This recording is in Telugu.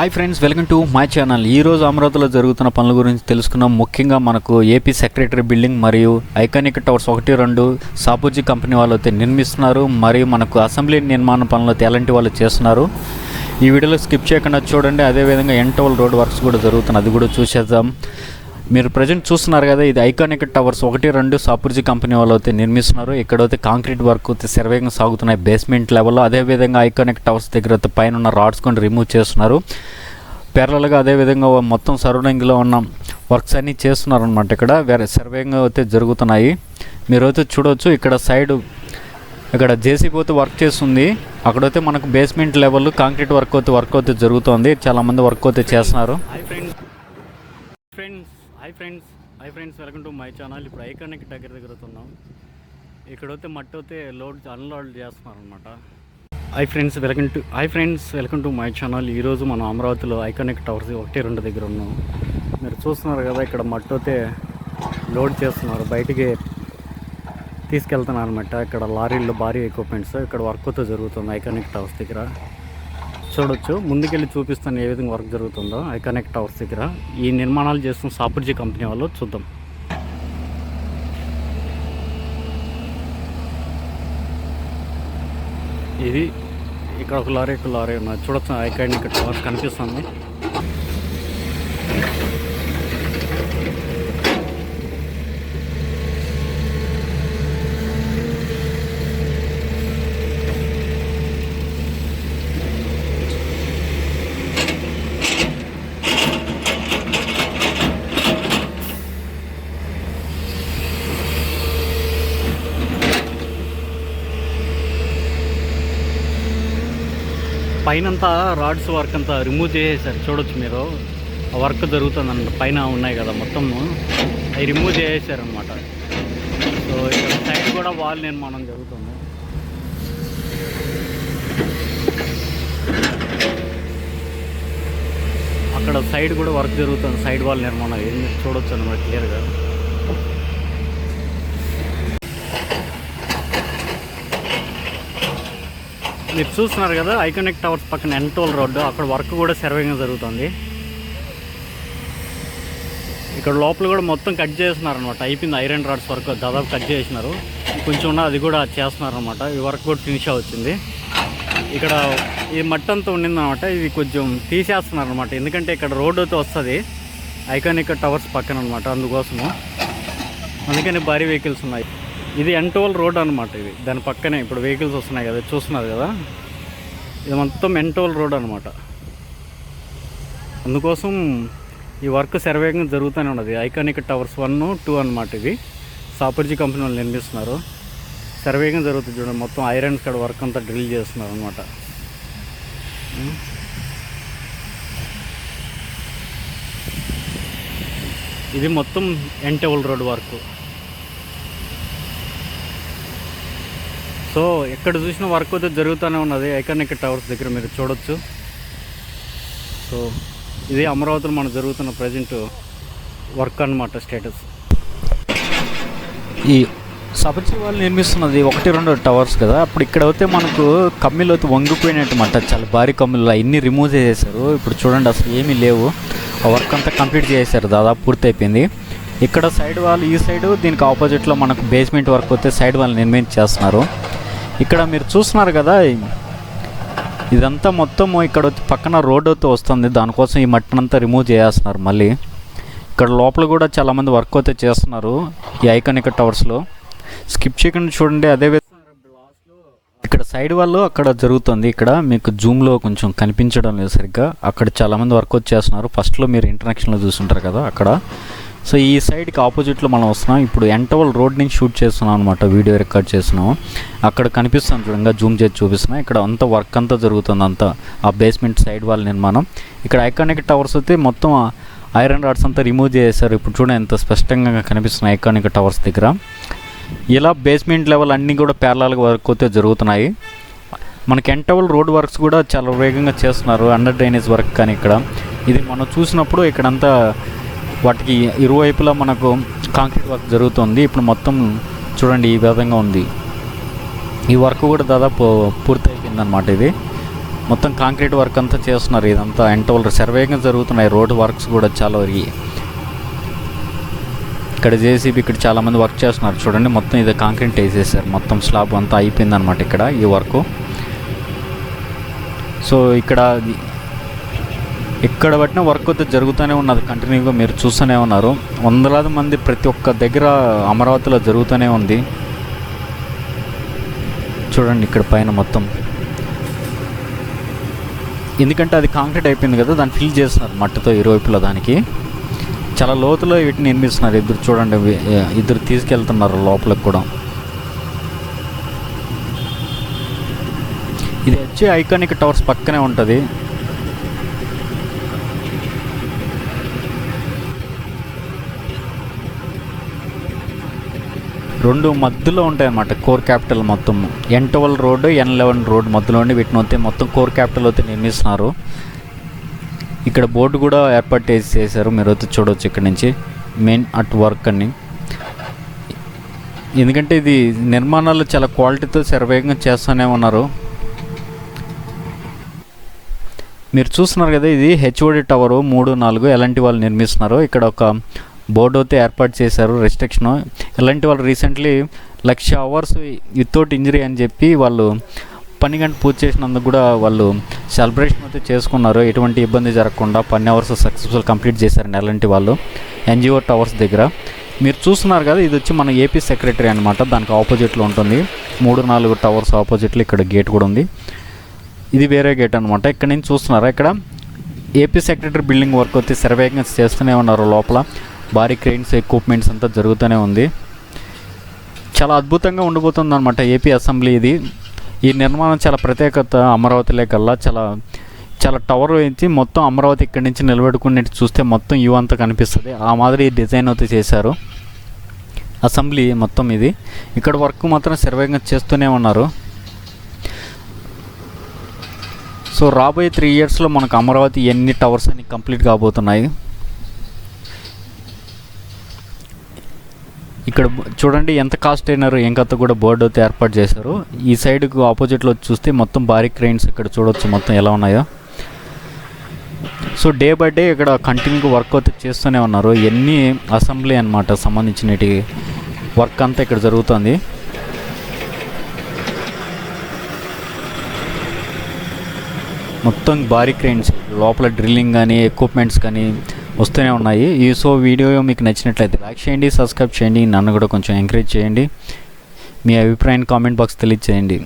Hi friends welcome to my channel ఈ రోజు అమరావతిలో జరుగుతున్న పనుల గురించి తెలుసుకున్నాం. ముఖ్యంగా మనకు ఏపీ సెక్రటరీ బిల్డింగ్ మరియు ఐకానిక్ టవర్స్ ఒకటి రెండు సాపూజీ కంపెనీ వాళ్ళు అయితే నిర్మిస్తున్నారు. మరియు మనకు అసెంబ్లీ నిర్మాణ పనులు అయితే ఎలాంటి వాళ్ళు చేస్తున్నారు. ఈ వీడియోలో స్కిప్ చేయకుండా చూడండి. అదేవిధంగా ఎంటోల్ రోడ్ వర్క్స్ కూడా జరుగుతుంది అది కూడా చూసేద్దాం. మీరు ప్రజెంట్ చూస్తున్నారు కదా ఇది ఐకానిక్ టవర్స్ ఒకటి రెండు సాపూర్జీ కంపెనీ వాళ్ళు అయితే నిర్మిస్తున్నారు. ఇక్కడైతే కాంక్రీట్ వర్క్ అయితే శరవేగంగా సాగుతున్నాయి. బేస్మెంట్ లెవెల్లో అదేవిధంగా ఐకానిక్ టవర్స్ దగ్గర అయితే పైన ఉన్న రాడ్స్ కొన్ని రిమూవ్ చేస్తున్నారు. పేర్లలుగా అదేవిధంగా మొత్తం సరౌండింగ్లో ఉన్న వర్క్స్ అన్నీ చేస్తున్నారనమాట ఇక్కడ. వేరే శరవేగంగా అయితే జరుగుతున్నాయి. మీరైతే చూడవచ్చు ఇక్కడ సైడ్ ఇక్కడ జేసీబీ అయితే వర్క్ చేస్తుంది. అక్కడైతే మనకు బేస్మెంట్ లెవెల్ కాంక్రీట్ వర్క్ అయితే వర్క్ అయితే జరుగుతుంది. చాలామంది వర్క్ అయితే చేస్తున్నారు. Hi friends friends friends hi friends welcome to my channel ఇప్పుడు ఐకానిక్ దగ్గర దగ్గర ఉన్నాం ఇక్కడైతే మట్టి అయితే లోడ్ అన్లోడ్ చేస్తున్నారు అనమాట hi friends welcome to hi friends welcome to my channel ఈరోజు మనం అమరావతిలో ఐకానిక్ టవర్స్ ఒకటి రెండు దగ్గర ఉన్నాం. మీరు చూస్తున్నారు కదా ఇక్కడ మట్టి లోడ్ చేస్తున్నారు. బయటికి తీసుకెళ్తున్నారు అనమాట ఇక్కడ లారీల్లో భారీ ఎక్విప్మెంట్స్ ఇక్కడ వర్క్ అయితే జరుగుతుంది ఐకానిక్ టవర్స్ దగ్గర. చూడొచ్చు. ముందుకెళ్ళి చూపిస్తాను ఏ విధంగా వర్క్ జరుగుతుందో ఐకానిక్ టవర్స్ దగ్గర. ఈ నిర్మాణాలు చేస్తున్న సాపర్జీ కంపెనీ వాళ్ళు చూద్దాం. ఇది ఇక్కడ ఒక లారీ ఒక లారీ ఉన్నది చూడొచ్చు ఐకానిక్ ఇక్కడ కనిపిస్తుంది. పైనంతా రాడ్స్ వర్క్ అంతా రిమూవ్ చేసేసారు. చూడొచ్చు మీరు. ఆ వర్క్ జరుగుతుంది పైన ఉన్నాయి కదా మొత్తము. అవి రిమూవ్ చేసేసారనమాట సో ఇక్కడ సైడ్ కూడా వాల్ నిర్మాణం జరుగుతుంది. అక్కడ సైడ్ కూడా వర్క్ జరుగుతుంది. సైడ్ వాల్ నిర్మాణం. ఏం చూడొచ్చు అనమాట క్లియర్గా మీరు చూస్తున్నారు కదా ఐకానిక్ టవర్స్ పక్కన ఎంటోల్ రోడ్డు అక్కడ వర్క్ కూడా సర్వేగా జరుగుతుంది. ఇక్కడ లోపల కూడా మొత్తం కట్ చేస్తున్నారు అనమాట అయిపోయింది ఐరన్ రాడ్స్ వర్క్ దాదాపు కట్ చేసినారు. కొంచెం ఉన్న అది కూడా చేస్తున్నారు అనమాట ఈ వర్క్ కూడా ఫినిష్ అవుతుంది. ఇక్కడ ఈ మట్టి అంతా ఉండిందనమాట ఇది కొంచెం తీసేస్తున్నారు అనమాట ఎందుకంటే ఇక్కడ రోడ్డు అయితే వస్తుంది. ఐకానిక్ టవర్స్ పక్కన అనమాట అందుకోసము. అందుకని భారీ వెహికల్స్ ఉన్నాయి. ఇది ఎంటోల్ రోడ్ అనమాట ఇది. దాని పక్కనే ఇప్పుడు వెహికల్స్ వస్తున్నాయి కదా చూస్తున్నారు కదా? ఇది మొత్తం ఎంటోల్ రోడ్ అనమాట అందుకోసం ఈ వర్క్ సర్వేగంగా జరుగుతూనే ఉన్నది. ఐకానిక్ టవర్స్ వన్ టూ అనమాట ఇవి. సాపర్జీ కంపెనీ వాళ్ళు నిర్మిస్తున్నారు. సర్వేగం జరుగుతుంది చూడండి మొత్తం ఐరన్ కడ వర్క్ అంతా డ్రిల్ చేస్తున్నారు అనమాట ఇది మొత్తం ఎంటోల్ రోడ్ వర్క్. సో ఎక్కడ చూసిన వర్క్ అయితే జరుగుతూనే ఉన్నది. ఐకానిక్ టవర్స్ దగ్గర మీరు చూడొచ్చు. సో ఇది అమరావతిలో మనం జరుగుతున్న ప్రజెంట్ వర్క్ అన్నమాట స్టేటస్ ఈ సబర్జీ వాళ్ళు నిర్మిస్తున్నది ఒకటి రెండు టవర్స్ కదా. అప్పుడు ఇక్కడ అయితే మనకు కమ్మిలు అయితే వంగిపోయినట్టమాట చాలా భారీ కమ్మిలు. అన్నీ రిమూవ్ చేసేసారు. ఇప్పుడు చూడండి అసలు ఏమీ లేవు. ఆ వర్క్ అంతా కంప్లీట్ చేసేసారు. దాదాపు పూర్తి అయిపోయింది. ఇక్కడ సైడ్ వాళ్ళు ఈ సైడ్ దీనికి ఆపోజిట్లో మనకు బేస్మెంట్ వర్క్ అయితే సైడ్ వాళ్ళు నిర్మించేస్తున్నారు. ఇక్కడ మీరు చూస్తున్నారు కదా ఇదంతా మొత్తం ఇక్కడ పక్కన రోడ్ అయితే వస్తుంది. దానికోసం ఈ మట్టినంతా రిమూవ్ చేస్తున్నారు మళ్ళీ. ఇక్కడ లోపల కూడా చాలామంది వర్క్ అయితే చేస్తున్నారు ఈ ఐకానిక్ టవర్స్లో స్కిప్ చేయకుండా చూడండి అదే విధంగా ఇక్కడ సైడ్ వాళ్ళు అక్కడ జరుగుతుంది. ఇక్కడ మీకు జూమ్లో కొంచెం కనిపించడం లేదు సరిగ్గా. అక్కడ చాలామంది వర్క్ అవుట్ చేస్తున్నారు. ఫస్ట్లో మీరు ఇంటర్నెక్షన్లో చూసుంటారు కదా అక్కడ. సో ఈ సైడ్కి ఆపోజిట్లో మనం వస్తున్నాం. ఇప్పుడు ఎంటవల్ రోడ్ నుంచి షూట్ చేస్తున్నాం అనమాట వీడియో రికార్డ్ చేస్తున్నాం. అక్కడ కనిపిస్తుంది చూడంగా జూమ్ చేసి చూపిస్తున్నాం. ఇక్కడ అంతా వర్క్ అంతా జరుగుతుంది అంతా. ఆ బేస్మెంట్ సైడ్ వాళ్ళ నిర్మాణం. ఇక్కడ ఐకానిక్ టవర్స్ అయితే మొత్తం ఐరన్ రాడ్స్ అంతా రిమూవ్ చేశారు. ఇప్పుడు చూడండి ఎంత స్పష్టంగా కనిపిస్తున్నాయి ఐకానిక్ టవర్స్ దగ్గర. ఇలా బేస్మెంట్ లెవెల్ అన్నీ కూడా ప్యారలాల్గా వర్క్ అయితే జరుగుతున్నాయి. మనకి ఎంటవల్ రోడ్ వర్క్స్ కూడా చాలా వేగంగా చేస్తున్నారు. అండర్ డ్రైనేజ్ వర్క్ కానీ ఇక్కడ. ఇది మనం చూసినప్పుడు ఇక్కడంతా వాటికి ఇరువైపులా మనకు కాంక్రీట్ వర్క్ జరుగుతుంది. ఇప్పుడు మొత్తం చూడండి ఈ విధంగా ఉంది. ఈ వర్క్ కూడా దాదాపు పూర్తి అయిపోయిందనమాట ఇది. మొత్తం కాంక్రీట్ వర్క్ అంతా చేస్తున్నారు ఇదంతా. ఎంటోల్ సర్వేగా జరుగుతున్నాయి. రోడ్ వర్క్స్ కూడా చాలా వరకు. ఇక్కడ జేసీబీ ఇక్కడ చాలామంది వర్క్ చేస్తున్నారు. చూడండి మొత్తం ఇది కాంక్రీట్ వేసేసారు. మొత్తం స్లాబ్ అంతా అయిపోయింది అనమాట ఇక్కడ ఈ వర్క్. సో ఇక్కడ ఎక్కడ పట్టిన వర్క్ అయితే జరుగుతూనే ఉన్నది. కంటిన్యూగా మీరు చూస్తూనే ఉన్నారు. వందలాది మంది ప్రతి ఒక్క దగ్గర అమరావతిలో జరుగుతూనే ఉంది. చూడండి ఇక్కడ పైన మొత్తం. ఎందుకంటే అది కాంక్రీట్ అయిపోయింది కదా దాన్ని ఫిల్ చేస్తున్నారు మట్టితో ఇరువైపులా దానికి. చాలా లోతులో వీటిని నిర్మిస్తున్నారు. ఇద్దరు చూడండి ఇద్దరు తీసుకెళ్తున్నారు లోపలికి కూడా. ఇది వచ్చి ఐకానిక్ టవర్స్ పక్కనే ఉంటుంది. రెండు మధ్యలో ఉంటాయి అన్నమాట కోర్ క్యాపిటల్ మొత్తం. N twelve road N eleven road మధ్యలో ఉండి వీటిని వస్తే మొత్తం కోర్ క్యాపిటల్ అయితే నిర్మిస్తున్నారు. ఇక్కడ బోర్డు కూడా ఏర్పాటు చేసి చేశారు మీరు అయితే చూడవచ్చు ఇక్కడ నుంచి. మెయిన్ అట్ వర్క్ అని. ఎందుకంటే ఇది నిర్మాణాలు చాలా క్వాలిటీతో శరవేగంగా చేస్తూనే ఉన్నారు. మీరు చూస్తున్నారు కదా ఇది హెచ్ఓడి టవరు మూడు నాలుగు ఎలాంటి వాళ్ళు నిర్మిస్తున్నారు. ఇక్కడ ఒక బోర్డు అయితే ఏర్పాటు చేశారు రెస్ట్రిక్షన్ ఇలాంటి వాళ్ళు recently lakh hours without injury అని చెప్పి వాళ్ళు పని గంట పూర్తి చేసినందుకు కూడా వాళ్ళు సెలబ్రేషన్ అయితే చేసుకున్నారు. ఎటువంటి ఇబ్బంది జరగకుండా పని అవర్స్ సక్సెస్ఫుల్ కంప్లీట్ చేశారండి ఎలాంటి వాళ్ళు ఎన్జిఓ టవర్స్ దగ్గర. మీరు చూస్తున్నారు కదా ఇది వచ్చి మన ఏపీ సెక్రటరీ అనమాట దానికి ఆపోజిట్లో ఉంటుంది. మూడు నాలుగు టవర్స్ ఆపోజిట్లో ఇక్కడ గేట్ కూడా ఉంది. ఇది వేరే గేట్ అనమాట ఇక్కడ నుంచి చూస్తున్నారా? ఇక్కడ ఏపీ సెక్రటరీ బిల్డింగ్ వర్క్ వచ్చి శరవేగంగా చేస్తూనే ఉన్నారు లోపల. భారీ క్రెయిన్స్ ఎక్విప్మెంట్స్ అంతా జరుగుతూనే ఉంది. చాలా అద్భుతంగా ఉండిపోతుంది అనమాట ఏపీ అసెంబ్లీ ఇది. ఈ నిర్మాణం చాలా ప్రత్యేకత అమరావతిలో కల్లా చాలా చాలా టవర్ వేయించి మొత్తం అమరావతి ఇక్కడి నుంచి నిలబెట్టుకున్నట్టు చూస్తే మొత్తం యూ అంతా కనిపిస్తుంది. ఆ మాదిరి డిజైన్ అయితే చేశారు. అసెంబ్లీ మొత్తం ఇది. ఇక్కడ వర్క్ మాత్రం శరవేగంగా చేస్తూనే ఉన్నారు. సో రాబోయే త్రీ ఇయర్స్లో మనకు అమరావతి ఎన్ని టవర్స్ అన్ని కంప్లీట్ కాబోతున్నాయి? ఇక్కడ చూడండి ఎంత కాస్ట్ అయినారు ఎంకత్త కూడా బోర్డు అయితే ఏర్పాటు చేశారు. ఈ సైడ్కు ఆపోజిట్లో చూస్తే మొత్తం భారీ క్రెయిన్స్ ఇక్కడ చూడొచ్చు మొత్తం ఎలా ఉన్నాయో. సో డే బై డే ఇక్కడ కంటిన్యూగా వర్క్ అయితే చేస్తూనే ఉన్నారు. ఎన్ని అసెంబ్లీ అనమాట సంబంధించినటి వర్క్ అంతా ఇక్కడ జరుగుతుంది. మొత్తం భారీ క్రెయిన్స్ లోపల డ్రిల్లింగ్ కానీ ఎక్విప్మెంట్స్ కానీ వస్తూనే ఉన్నాయి. ఈ సో వీడియో మీకు నచ్చినట్లయితే లైక్ చేయండి సబ్స్క్రైబ్ చేయండి. నన్ను కూడా కొంచెం ఎంకరేజ్ చేయండి. మీ అభిప్రాయాన్ని కామెంట్ బాక్స్ తెలియజేయండి.